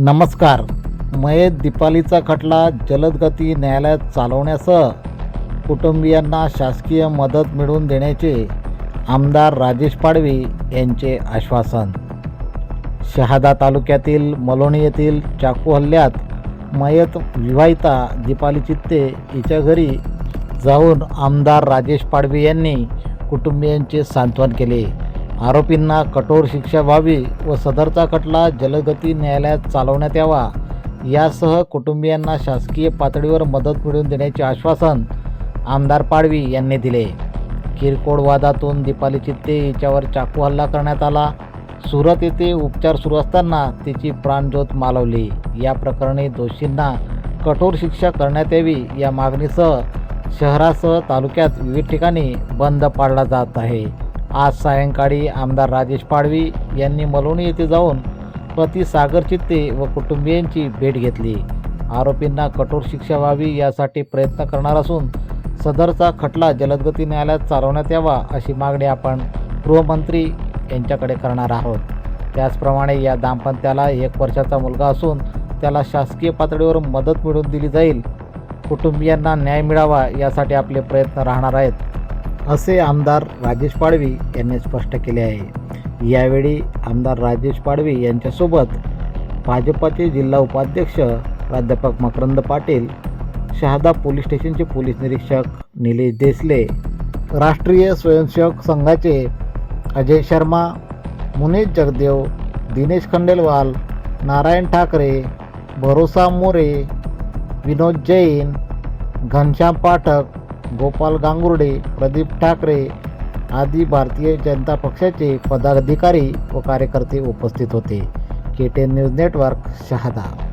नमस्कार. मयत दीपालीचा खटला जलदगती न्यायालयात चालवण्यासह कुटुंबियांना शासकीय मदत मिळवून देण्याचे आमदार राजेश पाडवी यांचे आश्वासन. शहादा तालुक्यातील मलोणी येथील चाकू हल्ल्यात मयत विवाहिता दीपाली चित्ते हिच्या घरी जाऊन आमदार राजेश पाडवी यांनी कुटुंबियांचे सांत्वन केले. आरोपींना कठोर शिक्षा व्हावी व सदरचा खटला जलगती न्यायालयात चालवण्यात यावा. यासह कुटुंबियांना शासकीय पातळीवर मदत मिळवून देण्याचे आश्वासन आमदार पाडवी यांनी दिले. किरकोळ वादातून दीपाली चित्ते हिच्यावर चाकू हल्ला करण्यात आला. सुरत येथे उपचार सुरू असताना तिची प्राणज्योत मालवली. या प्रकरणी दोषींना कठोर शिक्षा करण्यात यावी या मागणीसह शहरासह तालुक्यात विविध ठिकाणी बंद पाडला जात आहे. आज सायंकाळी आमदार राजेश पाडवी यांनी मलोणी येथे जाऊन पती सागर चित्ते व कुटुंबियांची भेट घेतली. आरोपींना कठोर शिक्षा व्हावी यासाठी प्रयत्न करणार असून सदरचा खटला जलदगती न्यायालयात चालवण्यात यावा अशी मागणी आपण गृहमंत्री यांच्याकडे करणार आहोत. त्याचप्रमाणे या दाम्पत्याला एक वर्षाचा मुलगा असून त्याला शासकीय पातळीवर मदत मिळवून दिली जाईल. कुटुंबियांना न्याय मिळावा यासाठी आपले प्रयत्न राहणार आहेत. असे आमदार राजेश पाडवी यांनी स्पष्ट केले आहे. यावेळी आमदार राजेश पाडवी यांच्यासोबत भाजपाचे जिल्हा उपाध्यक्ष प्राध्यापक मकरंद पाटील शहादा पोलीस स्टेशनचे पोलीस निरीक्षक निलेश देसले राष्ट्रीय स्वयंसेवक संघाचे अजय शर्मा मुनीश जगदेव दिनेश खंडेलवाल नारायण ठाकरे भरोसा मोरे विनोद जैन घनश्याम पाठक गोपाल गांगुर्डे प्रदीप ठाकरे आदी भारतीय जनता पक्षाचे पदाधिकारी व कार्यकर्ते उपस्थित होते. K ten news network Shahada.